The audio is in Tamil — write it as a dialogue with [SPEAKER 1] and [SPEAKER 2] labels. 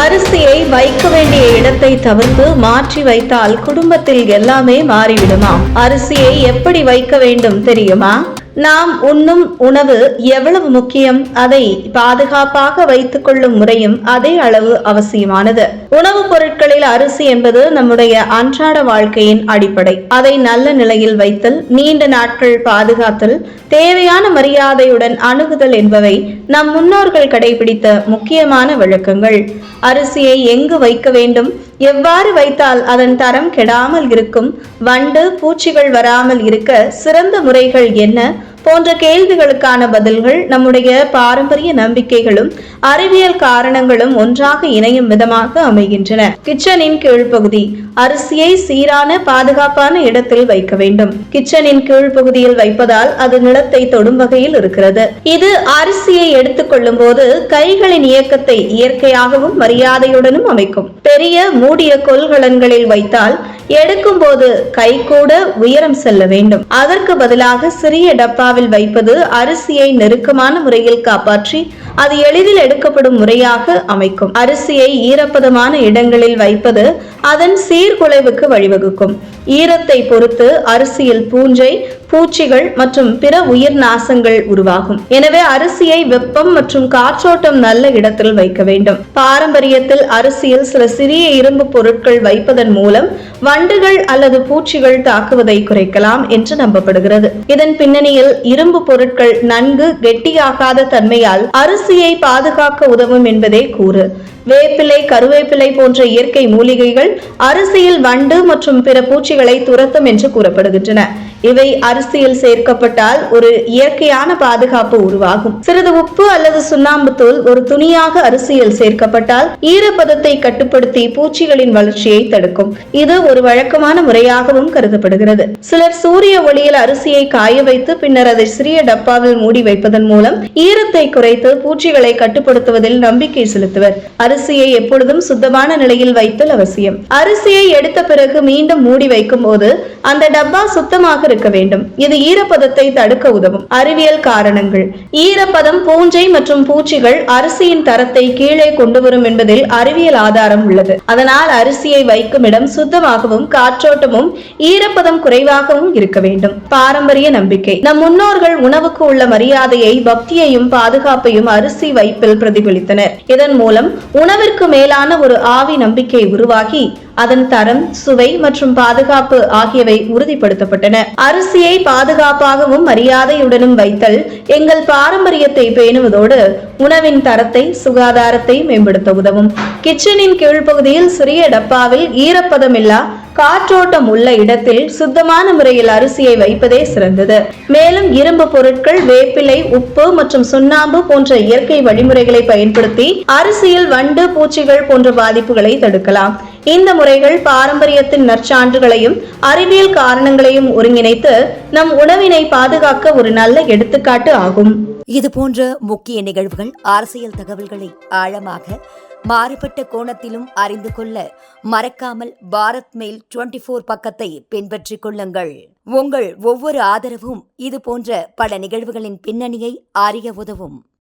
[SPEAKER 1] அரிசியை வைக்க வேண்டிய இடத்தை தவிர்த்து மாற்றி வைத்தால் குடும்பத்தில் எல்லாமே மாறிவிடுமாம் அரிசியை எப்படி வைக்க வேண்டும் தெரியுமா? நாம் உண்ணும் உணவு எவ்வளவு முக்கியம்? அதை பாதுகாப்பாக வைத்துக் கொள்ளும் முறையும் அதே அளவு அவசியமானது. உணவுப் பொருட்களில் அரிசி என்பது நம்முடைய அன்றாட வாழ்க்கையின் அடிப்படை. அதை நல்ல நிலையில் வைத்தல் நீண்ட நாட்கள் பாதுகாத்தல் தேவையான மரியாதையுடன் அணுகுதல் என்பவை நம் முன்னோர்கள் கடைபிடித்த முக்கியமான வழக்கங்கள் அரிசியை எங்கு வைக்க வேண்டும்? எவ்வாறு வைத்தால் அதன் தரம் கெடாமல் இருக்கும்? வண்டு பூச்சிகள் வராமல் இருக்க சிறந்த முறைகள் என்ன? போன்ற கேள்விகளுக்கான பதில்கள் நம்முடைய பாரம்பரிய நம்பிக்கைகளும் அறிவியல் காரணங்களும் ஒன்றாக இணையும் விதமாக அமைகின்றன. கிச்சனின் கீழ்ப்பகுதி அரிசியை சீரான பாதுகாப்பான இடத்தில் வைக்க வேண்டும். கிச்சனின் கீழ்ப்பகுதியில் வைப்பதால் அது நிலத்தை தொடும் வகையில் இருக்கிறது. இது அரிசியை எடுத்துக்கொள்ளும் போது கைகளின் இயக்கத்தை இயற்கையாகவும் மரியாதையுடனும் அமைக்கும். பெரிய மூடிய கொள்கலன்களில் வைத்தால் எடுக்கும் போது கை கூட உயரம் செல்ல வேண்டும். அதற்கு பதிலாக சிறிய டப்பாவில் வைப்பது அரிசியை நெருக்கமான முறையில் காப்பாற்றி அது எளிதில் எடுக்கப்படும் முறையாக அமைக்கும். அரிசியை ஈரப்பதமான இடங்களில் வைப்பது அதன் சீர்குலைவுக்கு வழிவகுக்கும். ஈரத்தை பொறுத்து அரிசியில் பூஞ்சை பூச்சிகள் மற்றும் பிற உயிர் நாசங்கள் உருவாகும். எனவே அரிசியை வெப்பம் மற்றும் காற்றோட்டம் நல்ல இடத்தில் வைக்க வேண்டும். பாரம்பரியத்தில் அரிசியில் சில சிறிய இரும்பு பொருட்கள் வைப்பதன் மூலம் வண்டுகள் அல்லது பூச்சிகள் தாக்குவதை குறைக்கலாம் என்று நம்பப்படுகிறது. இதன் பின்னணியில் இரும்பு பொருட்கள் நன்கு கெட்டியாகாத தன்மையால் அரிசியை பாதுகாக்க உதவும் என்பதே கூறு. வேப்பிலை கருவேப்பிலை போன்ற இயற்கை மூலிகைகள் அரிசியில் வண்டு மற்றும் பிற பூச்சிகளை துரத்தும் என்று கூறப்படுகின்றன. இவை அரிசியில் சேர்க்கப்பட்டால் ஒரு இயற்கையான பாதுகாப்பு உருவாகும். சிறிது உப்பு அல்லது சுண்ணாம்பு தூள் ஒரு துணியாக அரிசியில் சேர்க்கப்பட்டால் ஈரப்பதத்தை கட்டுப்படுத்தி பூச்சிகளின் வளர்ச்சியை தடுக்கும். இது ஒரு வழக்கமான முறையாகவும் கருதப்படுகிறது. சிலர் சூரிய ஒளியில் அரிசியை காய வைத்து பின்னர் அதை சிறிய டப்பாவில் மூடி வைப்பதன் மூலம் ஈரத்தை குறைத்து பூச்சிகளை கட்டுப்படுத்துவதில் நம்பிக்கை செலுத்துவர். அரிசியை எப்பொழுதும் சுத்தமான நிலையில் வைத்தல் அவசியம். அரிசியை எடுத்த பிறகு மீண்டும் மூடி வைக்கும் போது அந்த டப்பா சுத்தமாக இருக்க வேண்டும். இது ஈரப்பதத்தை தடுக்க உதவும். அறிவியல் காரணங்கள். ஈரப்பதம் பூஞ்சை மற்றும் பூச்சிகள் அரிசியின் தரத்தை கீழே கொண்டு வரும் என்பதில் அறிவியல் ஆதாரம் உள்ளது. அதனால் அரிசியை வைக்கும் இடம் சுத்தமாகவும் காற்றோட்டமும் ஈரப்பதம் குறைவாகவும் இருக்க வேண்டும். பாரம்பரிய நம்பிக்கை. நம் முன்னோர்கள் உணவுக்கு உள்ள மரியாதையை பக்தியையும் பாதுகாப்பையும் அரிசி வைப்பில் பிரதிபலித்தனர். இதன் மூலம் உணவிற்கு மேலான ஒரு ஆவி நம்பிக்கை உருவாகி அதன் தரம் சுவை மற்றும் பாதுகாப்பு ஆகியவை உறுதிப்படுத்தப்பட்டன. அரிசியை பாதுகாப்பாகவும் மரியாதையுடனும் வைத்தல் எங்கள் பாரம்பரியத்தை பேணுவதோடு உணவின் தரத்தை சுகாதாரத்தை மேம்படுத்த உதவும். கிச்சனின் கீழ்ப்பகுதியில் சிறிய டப்பாவில் ஈரப்பதமில்லா காற்றோட்டம் உள்ள இடத்தில் சுத்தமான முறையில் அரிசியை வைப்பதே சிறந்தது. மேலும் இரும்பு பொருட்கள் வேப்பிலை உப்பு மற்றும் சுண்ணாம்பு போன்ற இயற்கை வழிமுறைகளை பயன்படுத்தி அரிசியில் வண்டு பூச்சிகள் போன்ற பாதிப்புகளை தடுக்கலாம். இந்த முறைகள் பாரம்பரியத்தின் நற்சான்றுகளையும் அறிவியல் காரணங்களையும் ஒருங்கிணைத்து நம் உணவினை பாதுகாக்க ஒரு நல்ல எடுத்துக்காட்டு ஆகும்.
[SPEAKER 2] இது போன்ற முக்கிய நிகழ்வுகள் அரசியல் தகவல்களை ஆழமாக மாறுபட்ட கோணத்திலும் அறிந்து கொள்ள மறக்காமல் பாரத் மெயில் டுவெண்டி ஃபோர் பக்கத்தை பின்பற்றிக் கொள்ளுங்கள். உங்கள் ஒவ்வொரு ஆதரவும் இது போன்ற பல நிகழ்வுகளின் பின்னணியை அறிய உதவும்.